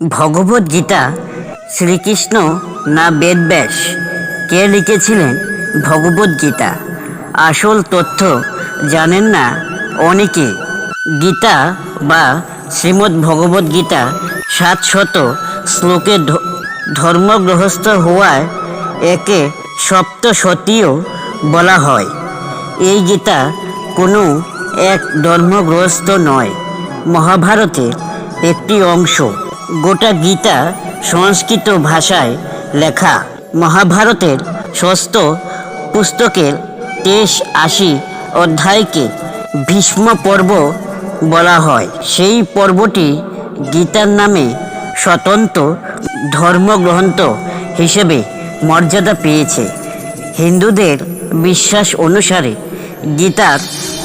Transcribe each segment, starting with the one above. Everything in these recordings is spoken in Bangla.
ভগবত গীতা, শ্রীকৃষ্ণ না বেদব্যাস কে লিখেছিলেন ভগবত গীতা? আসল তথ্য জানেন না অনেকে। গীতা বা শ্রীমদ্ ভগবত গীতা সাত শত শ্লোকে ধর্মগ্রহস্থ হওয়ায় একে সপ্তশতীয় বলা হয়। এই গীতা কোনো এক ধর্মগ্রস্ত নয়। মহাভারতের একটি অংশ। গোটা গীতা সংস্কৃত ভাষায় লেখা। মহাভারতের ষষ্ঠ পুস্তকের তেইশ আশি অধ্যায়কে ভীষ্ম পর্ব বলা হয়। সেই পর্বটি গীতার নামে স্বতন্ত্র ধর্মগ্রন্থ হিসেবে মর্যাদা পেয়েছে। হিন্দুদের বিশ্বাস অনুসারে গীতার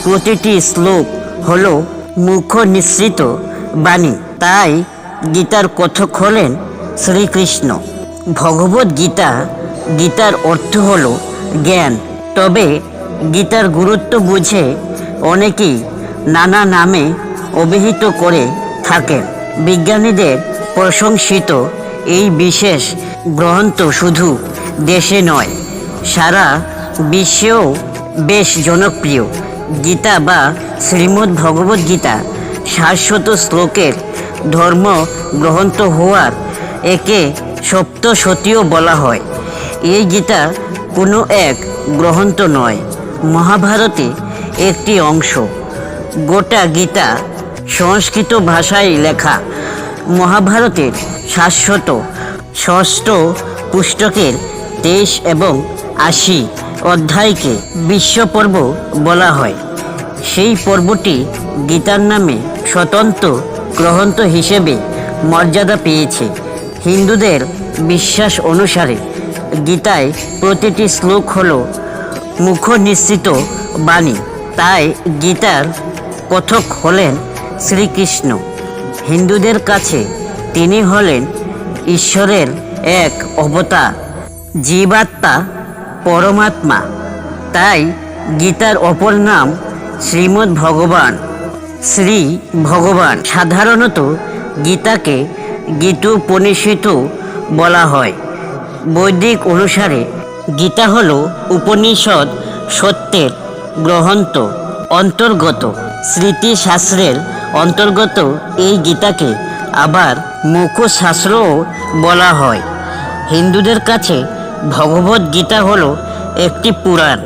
প্রতিটি শ্লোক হল মুখ নিঃসৃত বাণী। তাই গীতার কথক হলেন শ্রীকৃষ্ণ। ভগবত গীতা গীতার অর্থ হল জ্ঞান। তবে গীতার গুরুত্ব বুঝে অনেকেই নানা নামে অভিহিত করে থাকেন। বিজ্ঞানীদের প্রশংসিত এই বিশেষ গ্রন্থ শুধু দেশে নয়, সারা বিশ্বেও বেশ জনপ্রিয়। গীতা বা শ্রীমদ্ ভগবত গীতা শাশ্বত শ্লোকের ধর্ম গ্রন্থ হওয়ার একে সপ্ত সপ্তশতীয় বলা হয়। এই গীতা কোনো এক গ্রন্থ নয়, মহাভারতে একটি অংশ। গোটা গীতা সংস্কৃত ভাষায় লেখা। মহাভারতের শাশ্বত ষষ্ঠ পুস্তকের তেইশ এবং আশি অধ্যায়কে বিশ্বপর্ব বলা হয়। সেই পর্বটি গীতার নামে স্বতন্ত্র গ্রন্থ হিসেবে মর্যাদা পেয়েছে। হিন্দুদের বিশ্বাস অনুসারে গীতায় প্রতিটি শ্লোক হল মুখ নিশ্চিত বাণী। তাই গীতার কথক হলেন শ্রীকৃষ্ণ। হিন্দুদের কাছে তিনি হলেন ঈশ্বরের এক অবতার, জীবাত্মা, পরমাত্মা। তাই গীতার অপর নাম শ্রীমদ্ ভগবান। শ্রী ভগবান। সাধারণত গীতাকে গীতোপনিষিত বলা হয়। বৈদিক অনুসারে গীতা হল উপনিষদ, সত্যের গ্রন্থ অন্তর্গত। স্মৃতিশাস্ত্রের অন্তর্গত এই গীতাকে আবার মুখশাস্ত্রও বলা হয়। হিন্দুদের কাছে ভগবত গীতা হলো একটি পুরাণ,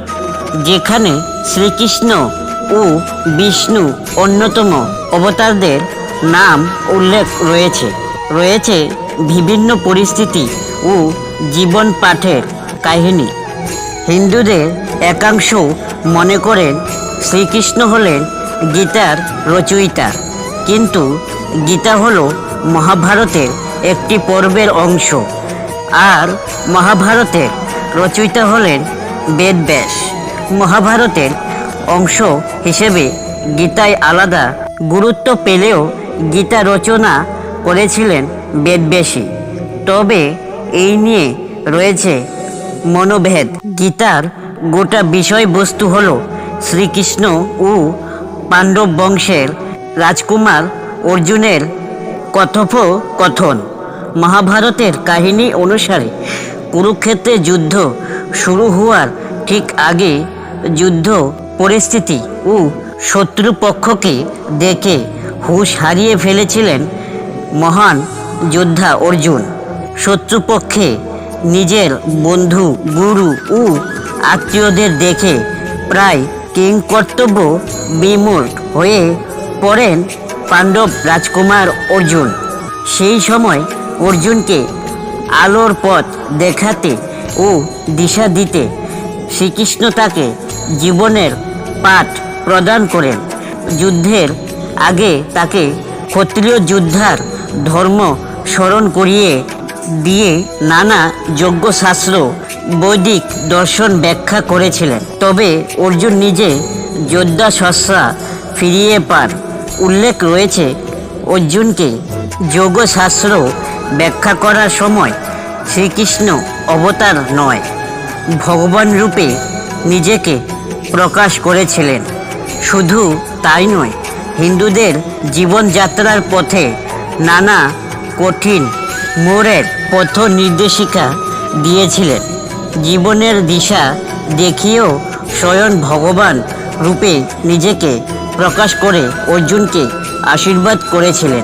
যেখানে শ্রীকৃষ্ণ ও বিষ্ণু অন্যতম। অবতারদের নাম উল্লেখ রয়েছে। রয়েছে বিভিন্ন পরিস্থিতি ও জীবন পাঠের কাহিনী। হিন্দুদের একাংশ মনে করেন শ্রীকৃষ্ণ হলেন গীতার রচয়িতা। কিন্তু গীতা হল মহাভারতের একটি পর্বের অংশ। আর মহাভারতের রচয়িতা হলেন বেদব্যাস। মহাভারতের অংশ হিসেবে গীতায় আলাদা গুরুত্ব পেলেও গীতা রচনা করেছিলেন বেদব্যাসী তবে এই নিয়ে রয়েছে মনোভেদ। গীতার গোটা বিষয়বস্তু হল শ্রীকৃষ্ণ ও পাণ্ডব বংশের রাজকুমার অর্জুনের কথোপকথন। মহাভারতের কাহিনী অনুসারে কুরুক্ষেত্রে যুদ্ধ শুরু হওয়ার ঠিক আগে যুদ্ধ পরিস্থিতি ও শত্রুপক্ষকে দেখে হুঁশ হারিয়ে ফেলেছিলেন মহান যোদ্ধা অর্জুন। শত্রুপক্ষে নিজের বন্ধু, গুরু ও আত্মীয়দের দেখে প্রায় কিংকর্তব্য বিমূর হয়ে পড়েন পাণ্ডব রাজকুমার অর্জুন। সেই সময় অর্জুনকে আলোর পথ দেখাতে ও দিশা দিতে শ্রীকৃষ্ণ তাকে জীবনের পাঠ প্রদান করেন। যুদ্ধের আগে তাকে ক্ষত্রিয় যোদ্ধার ধর্ম স্মরণ করিয়ে দিয়ে নানা যজ্ঞশাস্ত্র, বৈদিক দর্শন ব্যাখ্যা করেছিলেন। তবে অর্জুন নিজে যোদ্ধা সস্রা ফিরিয়ে পান। উল্লেখ রয়েছে অর্জুনকে যোগশাস্ত্র ব্যাখ্যা করার সময় শ্রীকৃষ্ণ অবতার নয়। ভগবান রূপে নিজেকে প্রকাশ করেছিলেন। শুধু তাই নয়, হিন্দুদের জীবনযাত্রার পথে নানা কঠিন মোড়ের পথ নির্দেশিকা দিয়েছিলেন। জীবনের দিশা দেখিয়েও স্বয়ং ভগবান রূপে নিজেকে প্রকাশ করে অর্জুনকে আশীর্বাদ করেছিলেন।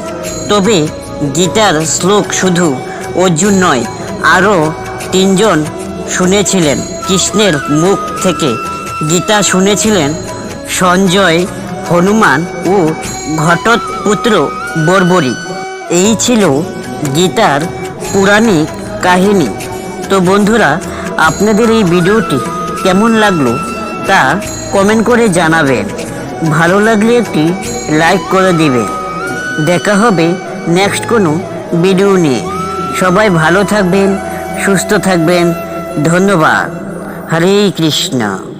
তবে গীতার শ্লোক শুধু অর্জুন নয়, আরও তিনজন শুনেছিলেন, কৃষ্ণের মুখ থেকে। গীতা শুনেছিলেন, সঞ্জয়, হনুমান ও ঘটোৎপুত্র বর্বরী। এই ছিল গীতার পুরাণিক কাহিনী। তো বন্ধুরা, আপনাদের এই ভিডিওটি কেমন লাগল তা কমেন্ট করে জানাবেন। ভালো লাগলে একটি লাইক করে দিবেন। দেখা হবে নেক্সট কোনো ভিডিও নিয়ে। সবাই ভালো থাকবেন, সুস্থ থাকবেন। ধন্যবাদ। হরে কৃষ্ণ।